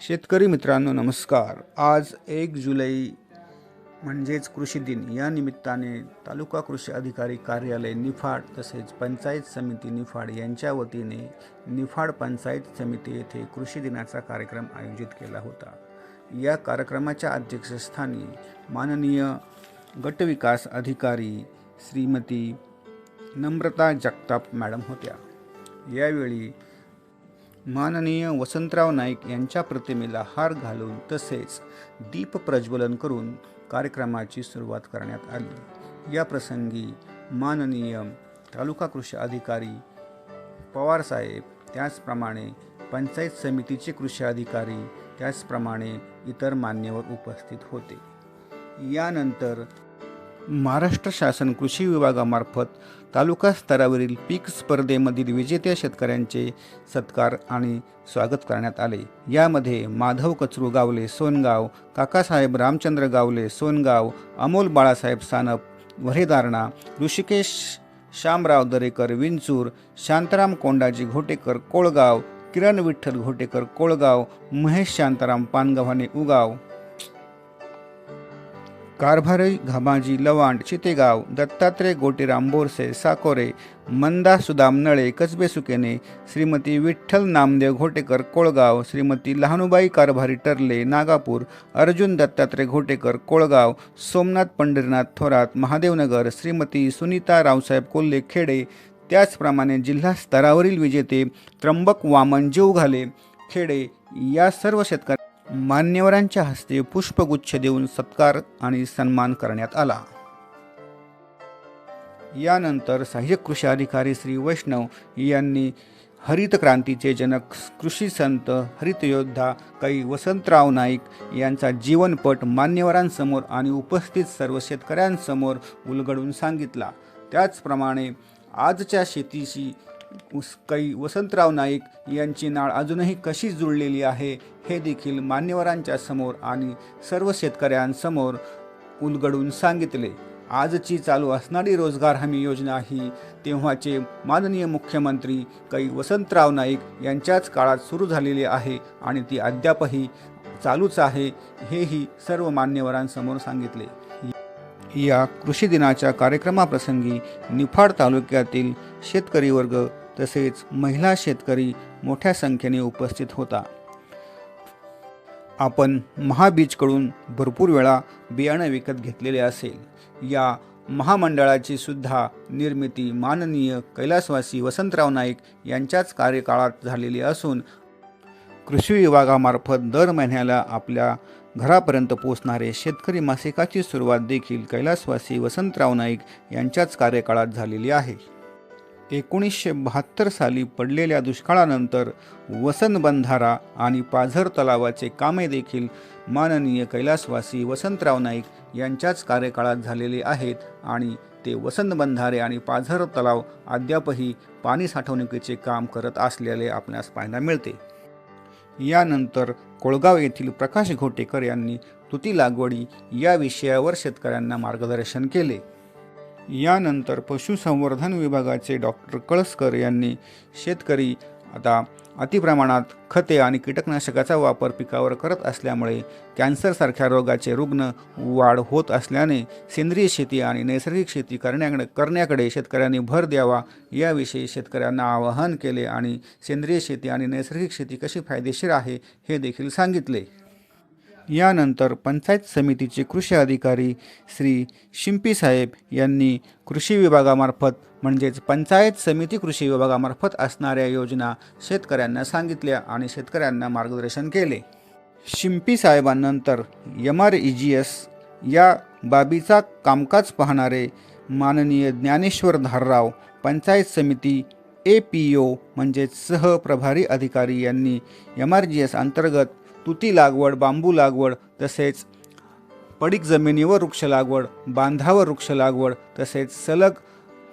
शेतकरी मित्रांनो नमस्कार. आज एक जुलै म्हणजेच कृषी दिन. या निमित्ताने तालुका कृषी अधिकारी कार्यालय निफाड तसेच पंचायत समिती निफाड यांच्या वतीने निफाड पंचायत समिती येथे कृषी दिनाचा कार्यक्रम आयोजित केला होता. या कार्यक्रमाच्या अध्यक्षस्थानी माननीय गटविकास अधिकारी श्रीमती नम्रता जगताप मॅडम होत्या. यावेळी माननीय वसंतराव नाईक यांच्या प्रतिमेला हार घालून तसेच दीप प्रज्वलन करून कार्यक्रमाची सुरुवात करण्यात आली. या प्रसंगी माननीय तालुका कृषी अधिकारी पवारसाहेब त्याचप्रमाणे पंचायत समितीचे कृषी अधिकारी त्याचप्रमाणे इतर मान्यवर उपस्थित होते. यानंतर महाराष्ट्र शासन कृषी विभागामार्फत तालुका स्तरावरील पीक स्पर्धेमधील विजेत्या शेतकऱ्यांचे सत्कार आणि स्वागत करण्यात आले. यामध्ये माधव कचरू गावले सोनगाव काकासाहेब रामचंद्र गावले सोनगाव अमोल बाळासाहेब सानप वरेदारणा ऋषिकेश श्यामराव दरेकर विंचूर शांताराम कोंडाजी घोटेकर कोळगाव किरण विठ्ठल घोटेकर कोळगाव महेश शांताराम पानगव्हाणे उगाव कारभारी घामाजी लवांड चितेगाव दत्तात्रय गोटीराम बोरसे साकोरे मंदा सुदाम नळे कसबे सुकेने श्रीमती विठ्ठल नामदेव घोटेकर कोळगाव श्रीमती लहानुबाई कारभारी टर्ले नागापूर अर्जुन दत्तात्रय घोटेकर कोळगाव सोमनाथ पंढरीनाथ थोरात महादेवनगर श्रीमती सुनीता रावसाहेब कोल्हे खेडे त्याचप्रमाणे जिल्हा स्तरावरील विजेते त्र्यंबक वामन जीवघाले खेडे या सर्व शेतकऱ्या मान्यवरांच्या हस्ते पुष्पगुच्छ देऊन सत्कार आणि सन्मान करण्यात आला. यानंतर सहाय्यक कृषी अधिकारी श्री वैष्णव यांनी हरित क्रांतीचे जनक कृषी संत हरितयोद्धा कै वसंतराव नाईक यांचा जीवनपट मान्यवरांसमोर आणि उपस्थित सर्व शेतकऱ्यांसमोर उलगडून सांगितला. त्याचप्रमाणे आजच्या शेतीशी उस कै वसंतराव नाईक यांची नाळ अजूनही कशी जुळलेली आहे हे देखील मान्यवरांच्या समोर आणि सर्व शेतकऱ्यांसमोर उलगडून सांगितले. आजची चालू असणारी रोजगार हमी योजना ही तेव्हाचे माननीय मुख्यमंत्री कै वसंतराव नाईक यांच्याच काळात सुरू झालेली आहे आणि ती अद्यापही चालूच आहे हेही सर्व मान्यवरांसमोर सांगितले. या कृषी दिनाच्या कार्यक्रमाप्रसंगी निफाड तालुक्यातील शेतकरी वर्ग तसेच महिला शेतकरी मोठ्या संख्येने उपस्थित होता. आपण महाबीजकडून भरपूर वेळा बियाणं विकत घेतलेले असेल. या महामंडळाची सुद्धा निर्मिती माननीय कैलासवासी वसंतराव नाईक यांच्याच कार्यकाळात झालेली असून कृषी विभागामार्फत दर महिन्याला आपल्या घरापर्यंत पोचणारे शेतकरी मासिकाची सुरुवात देखील कैलासवासी वसंतराव नाईक यांच्याच कार्यकाळात झालेली आहे. एकोणीसशे बहात्तर साली पडलेल्या दुष्काळानंतर वसंत बंधारा आणि पाझर तलावाचे कामे देखील माननीय कैलासवासी वसंतराव नाईक यांच्याच कार्यकाळात झालेले आहेत आणि ते वसंत बंधारे आणि पाझर तलाव अद्यापही पाणी साठवणुकीचे काम करत असलेले आपणास पाहायला मिळते. यानंतर कोळगाव येथील प्रकाश घोटेकर यांनी तुती लागवडी या विषयावर शेतकऱ्यांना मार्गदर्शन केले. यानंतर पशुसंवर्धन विभागाचे डॉक्टर कळसकर यांनी शेतकरी आता अतिप्रमाणात खते आणि कीटकनाशकाचा वापर पिकावर करत असल्यामुळे कॅन्सरसारख्या रोगाचे रुग्ण वाढ होत असल्याने सेंद्रिय शेती आणि नैसर्गिक शेती करण्याकडे करण्याकडे शेतकऱ्यांनी भर द्यावा याविषयी शेतकऱ्यांना आवाहन केले आणि सेंद्रिय शेती आणि नैसर्गिक शेती कशी फायदेशीर आहे हे देखील सांगितले. यानंतर पंचायत समितीचे कृषी अधिकारी श्री शिंपी साहेब यांनी कृषी विभागामार्फत म्हणजेच पंचायत समिती कृषी विभागामार्फत असणाऱ्या योजना शेतकऱ्यांना सांगितल्या आणि शेतकऱ्यांना मार्गदर्शन केले. Shimpi साहेबांनंतर M R E G S या बाबीचा कामकाज पाहणारे माननीय ज्ञानेश्वर धारराव पंचायत समिती ए पी ओ म्हणजेच सहप्रभारी अधिकारी यांनी एम आर जी एस अंतर्गत तुती लागवड बांबू लागवड तसेच पडीक जमिनीवर वृक्ष लागवड बांधावर वृक्ष लागवड तसेच सलग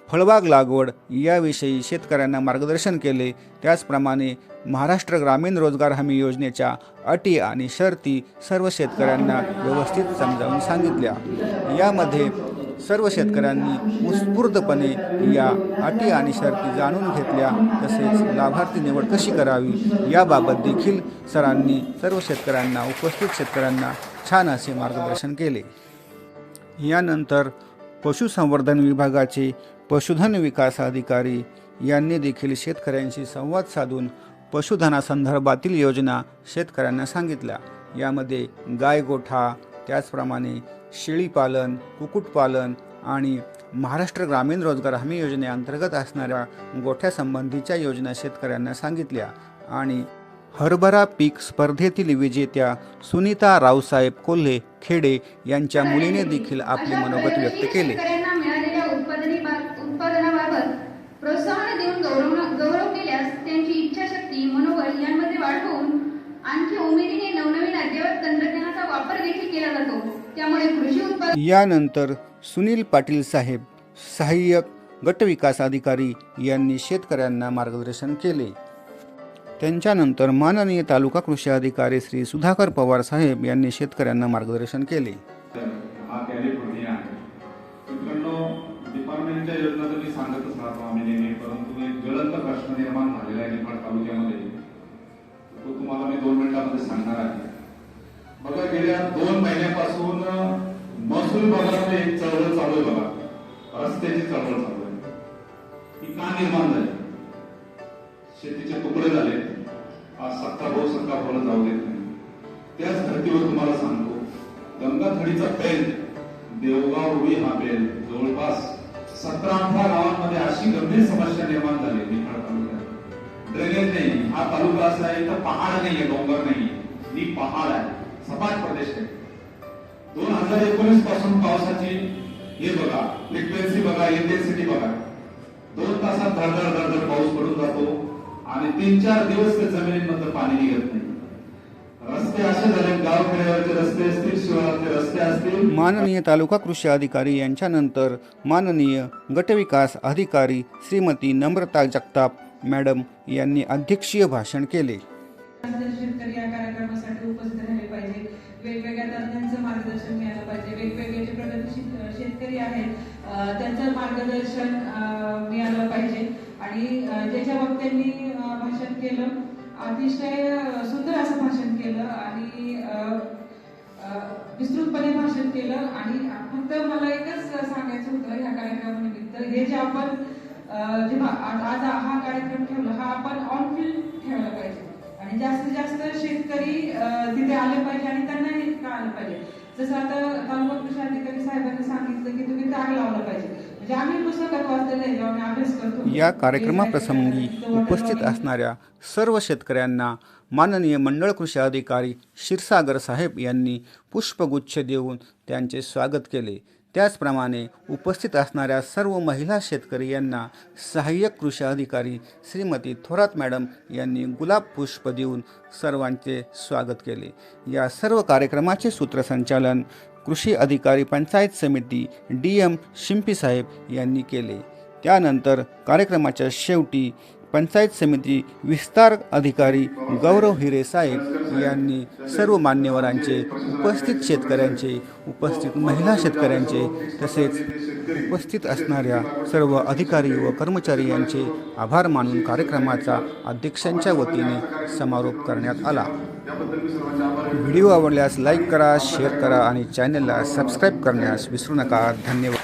फळबाग लागवड याविषयी शेतकऱ्यांना मार्गदर्शन केले. त्याचप्रमाणे महाराष्ट्र ग्रामीण रोजगार हमी योजनेच्या अटी आणि शर्ती सर्व शेतकऱ्यांना व्यवस्थित समजावून सांगितल्या. यामध्ये सर्व शेतकऱ्यांनी उत्स्फूर्तपणे या अटी आणि शर्ती जाणून घेतल्या. तसेच लाभार्थी निवड कशी करावी याबाबत देखील सरांनी सर्व शेतकऱ्यांना उपस्थित शेतकऱ्यांना छान असे मार्गदर्शन केले. यानंतर पशुसंवर्धन विभागाचे पशुधन विकास अधिकारी यांनी देखील शेतकऱ्यांशी संवाद साधून पशुधनासंदर्भातील योजना शेतकऱ्यांना सांगितल्या. यामध्ये गाय गोठा त्याचप्रमाणे शेळीपालन कुक्कुटपालन आणि महाराष्ट्र ग्रामीण रोजगार हमी योजनेअंतर्गत असणाऱ्या गोठ्यासंबंधीच्या योजना शेतकऱ्यांना सांगितल्या. आणि हरभरा पीक स्पर्धेतील विजेत्या सुनीता रावसाहेब कोल्हे खेडे यांच्या मुलीने देखील आपले मनोगत व्यक्त केले शेतकऱ्यांना मिळालेल्या उत्पादनी उत्पादनाबाबत प्रोत्साहन देऊन गौरव गौरव केल्यास त्यांची इच्छाशक्ती मनोबल यांमध्ये वाढ होऊन आणखी उमेदीने नवनवीन अद्ययावत तंत्रज्ञानाचा वापर देखील केला जातो त्यामुळे कृषी उत्पादन यानंतर सुनील पाटील साहेब सहाय्यक गटविकास अधिकारी यांनी शेतकऱ्यांना मार्गदर्शन केले. त्यांच्यानंतर माननीय तालुका कृषी अधिकारी श्री सुधाकर पवार साहेब यांनी शेतकऱ्यांना मार्गदर्शन केले. हा कॅलिफोर्निया आहे. मित्रांनो डिपार्टमेंटच्या योजना तर मी सांगतच राहतो आम्ही नेहमी परंतु एक ज्वलंत प्रश्न निर्माण झालेला आहे निफाड तालुक्यामध्ये. तो तुम्हाला मी दोन मिनिटांमध्ये सांगणार आहे. बघा गेल्या दोन महिन्यापासून महसूल बघा एक चळवळ चालू आहे बघा. रस्त्याची चळवळ चालू आहे. ती का निर्माण झाली? शेतीचे तुकडे झाले. आज सत्ता भाऊ सत्ता भाऊला जाऊ देत नाही. त्याच धर्तीवर तुम्हाला सांगतो गंगाथडीचा बेल देवगाव रुई हा बेल जवळपास सतरा अठरा गावांमध्ये अशी गंभीर समस्या निर्माण झाली निफाड तालुक्यात. ड्रेनेज नाही हा तालुका असा आहे तर पहाड नाहीये डोंगर नाही ही पहाड आहे. सपाट प्रदेश आहे दोन हजार एकोणीसपासून पावसाची हे बघा फ्रिक्वेन्सी बघा इंटेन्सिटी बघा. दोन तासात धडधड धडधड पाऊस पडून जातो आणि तीन चार दिवस त्या जमिनीमधलं पाणी निघत नाही. रस्ते असे झाले गाव रस्ते असतील शिवारातले रस्ते असतील. माननीय तालुका कृषी अधिकारी यांच्यानंतर माननीय गटविकास अधिकारी श्रीमती नम्रता जगताप मॅडम यांनी अध्यक्षीय भाषण केले. शेतकरी या कार्यक्रमासाठी उपस्थित राहिले पाहिजे. वेगवेगळ्या तज्ञांचं मार्गदर्शन मिळालं पाहिजे. वेगवेगळे जे प्रगतीशील शेतकरी आहेत त्यांचं मार्गदर्शन मिळालं पाहिजे. आणि ज्याच्या वक्त्यांनी भाषण केलं अतिशय सुंदर असं भाषण केलं आणि विस्तृतपणे भाषण केलं. आणि फक्त मला एकच सांगायचं होतं या कार्यक्रमानिमित्त. हे जे आपण जे आज आज हा कार्यक्रम ठेवला हा आपण ऑन फील्ड ठेवला पाहिजे. आणि जास्तीत जास्त शेतकरी तिथे आले पाहिजे आणि त्यांना हे का आलं पाहिजे? जसं आता तालुका कृषी अधिकारी साहेबांनी सांगितलं की तुम्ही ताग लावलं पाहिजे. म्हणजे या कार्यक्रमाप्रसंगी उपस्थित असणाऱ्या सर्व शेतकऱ्यांना माननीय मंडळ कृषी अधिकारी क्षीरसागर साहेब यांनी पुष्पगुच्छ देऊन त्यांचे स्वागत केले. त्याचप्रमाणे उपस्थित असणाऱ्या सर्व महिला शेतकरी यांना सहाय्यक कृषी अधिकारी श्रीमती थोरात मॅडम यांनी गुलाब पुष्प देऊन सर्वांचे स्वागत केले. या सर्व कार्यक्रमाचे सूत्रसंचालन कृषी अधिकारी पंचायत समिती डी एम शिंपी साहेब यांनी केले. त्यानंतर कार्यक्रमाच्या शेवटी पंचायत समिती विस्तार अधिकारी गौरव हिरे साहेब यांनी सर्व मान्यवरांचे उपस्थित शेतकऱ्यांचे उपस्थित महिला शेतकऱ्यांचे तसेच उपस्थित असणाऱ्या सर्व अधिकारी व कर्मचारी यांचे आभार मानून कार्यक्रमाचा अध्यक्षांच्या वतीने समारोप करण्यात आला. व्हिडिओ आवडल्यास लाईक करा शेअर करा आणि चॅनलला सबस्क्राईब करण्यास विसरू नका. धन्यवाद.